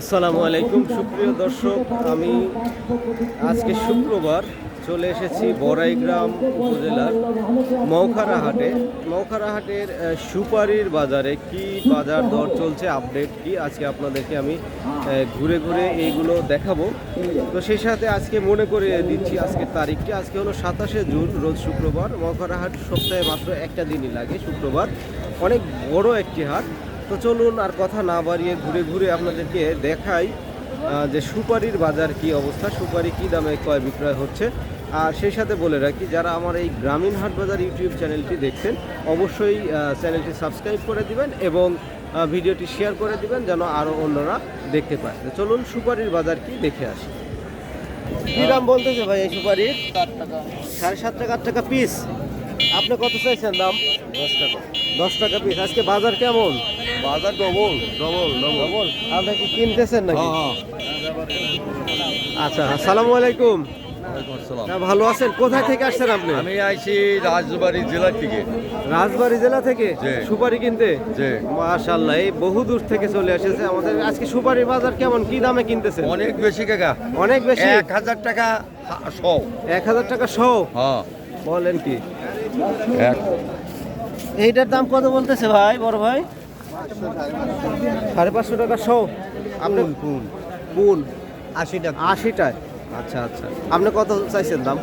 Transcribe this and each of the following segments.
আসসালামু আলাইকুম, সুপ্রিয় দর্শক। আমি আজকে শুক্রবার চলে এসেছি বড়াইগ্রাম উপজেলার মৌখারা হাটে। মৌখারা হাটের সুপারির বাজারে কি বাজার দর চলছে, আপডেট কি? আজকে আপনাদেরকে আমি ঘুরে ঘুরে এইগুলো দেখাবো। তো সেই সাথে আজকে মনে করে দিচ্ছি আজকের তারিখটি। আজকে হলো সাতাশে জুন, রোজ শুক্রবার। মৌখারা হাট সপ্তাহে মাত্র একটা দিনই লাগে, শুক্রবার। অনেক বড় একটি হাট। তো চলুন আর কথা না বাড়িয়ে ঘুরে ঘুরে আপনাদেরকে দেখাই যে সুপারির বাজার কি অবস্থা সুপারি কি দামে ক্রয় বিক্রয় হচ্ছে। আর সেই সাথে বলে রাখি যারা আমার এই গ্রামীণ হাট বাজার ইউটিউব চ্যানেলটি দেখছেন অবশ্যই চ্যানেলটি সাবস্ক্রাইব করে দিবেন এবং ভিডিওটি শেয়ার করে দিবেন যেন আরও অন্যরা দেখতে পায়। চলুন সুপারির বাজার কি দেখে আসি। কি দাম বলতেছে ভাই এই সুপারির? সাড়ে সাত টাকা আট টাকা পিস আপনি কত চাইছেন দাম? দশ টাকা। দশ টাকা পিস আজকে বাজার কেমন? বাজার ডবল ডবল ডবল। আপনি কি কিনতেছেন নাকি? হ্যাঁ আচ্ছা আসসালামু আলাইকুম। ভালো আছেন? কোথায় থেকে আসছেন আপনি? আমি আইছি রাজবাড়ি জেলা থেকে। রাজবাড়ি জেলা থেকে। সুপারি কিনতে? যে মাশাআল্লাহ এই বহু দূর থেকে চলে এসেছে আমাদের। আজকে সুপারি বাজার কেমন? কি দামে কিনতেছেন? অনেক বেশি কাকা। অনেক বেশি? এক হাজার টাকা শো। এক হাজার টাকা শো? হ্যাঁ। বলেন কি? এক এইটার দাম কত বলতেছে ভাই বড় ভাই? সাড়ে পাঁচশো টাকা শো। আপনি কোন কোন? আশি টাকা। আশিটায় আচ্ছা আচ্ছা। আপনি কত চাইছেন দাম?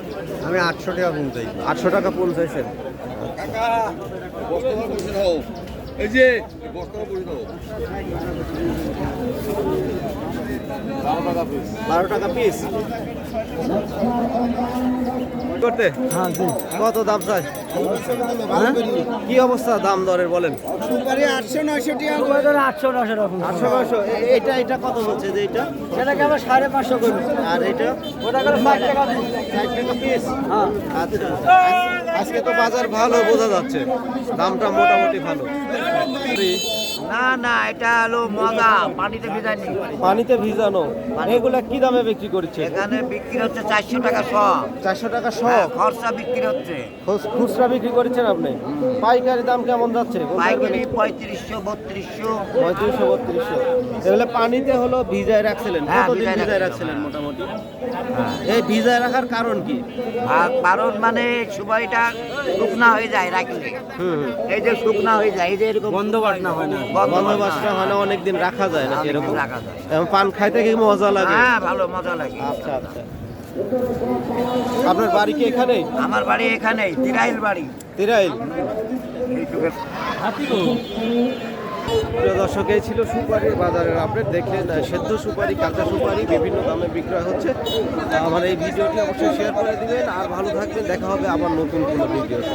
আমি আটশো টাকা পুন চাই আটশো টাকা পুন চাইছেন। এই যে বারো টাকা পিস করতে? হ্যাঁ জি। কত দাম চাই? কি অবস্থা দাম দরের বলেন? সুপারি আটশো নয়শো রকম আটশো নয়শো এ- এটা এটা কত বলছে যে এটা? সেটাকে আবার সাড়ে পাঁচশো করব আর এটা? ওটা গেল ষাট টাকা। ষাট টাকা পিস হ্যাঁ। আচ্ছা। আজকে তো বাজার ভালো বোঝা যাচ্ছে। দামটা মোটামুটি ভালো। না না এটা হলো মজা পানিতে ভিজানি পানিতে ভিজানো। এগুলা কি দামে বিক্রি করছে এখানে বিক্রি হচ্ছে চারশো টাকা শ চারশো টাকা শ হ্যাঁ, খরচা বিক্রি হচ্ছে। খুচরা বিক্রি করেছেন আপনি? পাইকারি দাম কেমন যাচ্ছে? পাইকারি পঁয়ত্রিশশো বত্রিশশো। পঁয়ত্রিশশো বত্রিশশো। এগুলো পানিতে হলো ভিজায় রাখছিলেন? হ্যাঁ, কতদিন ভিজায় রাখছিলেন। মোটামুটি? এই ভিজায় রাখার কারণ কি? আর কারণ মানে সুপারিটা শুকনা হয়ে যায় রাখলে। এই যে শুকনা হয়ে যায় এই যে এরকম বন্ধ বাটনা হয় না। বন্দোবস্ত হয় না। অনেকদিন রাখা যায় না এরকম? রাখা যায়। পান খাইতে কি মজা লাগে? হ্যাঁ ভালো মজা লাগে। আচ্ছা আচ্ছা। আপনার বাড়ি কি এখানে আমার বাড়ি এখানে তিরাইল বাড়ি। তিরাইল। প্রিয় দর্শক এই ছিল সুপারি বাজারের আপডেট। দেখলেন সেদ্ধ সুপারি কাঁচা সুপারি বিভিন্ন দামে বিক্রয় হচ্ছে। আমার এই ভিডিওটি অবশ্যই শেয়ার করে দিবেন। আর ভালো থাকবেন দেখা হবে আবার নতুন কোনো ভিডিওতে।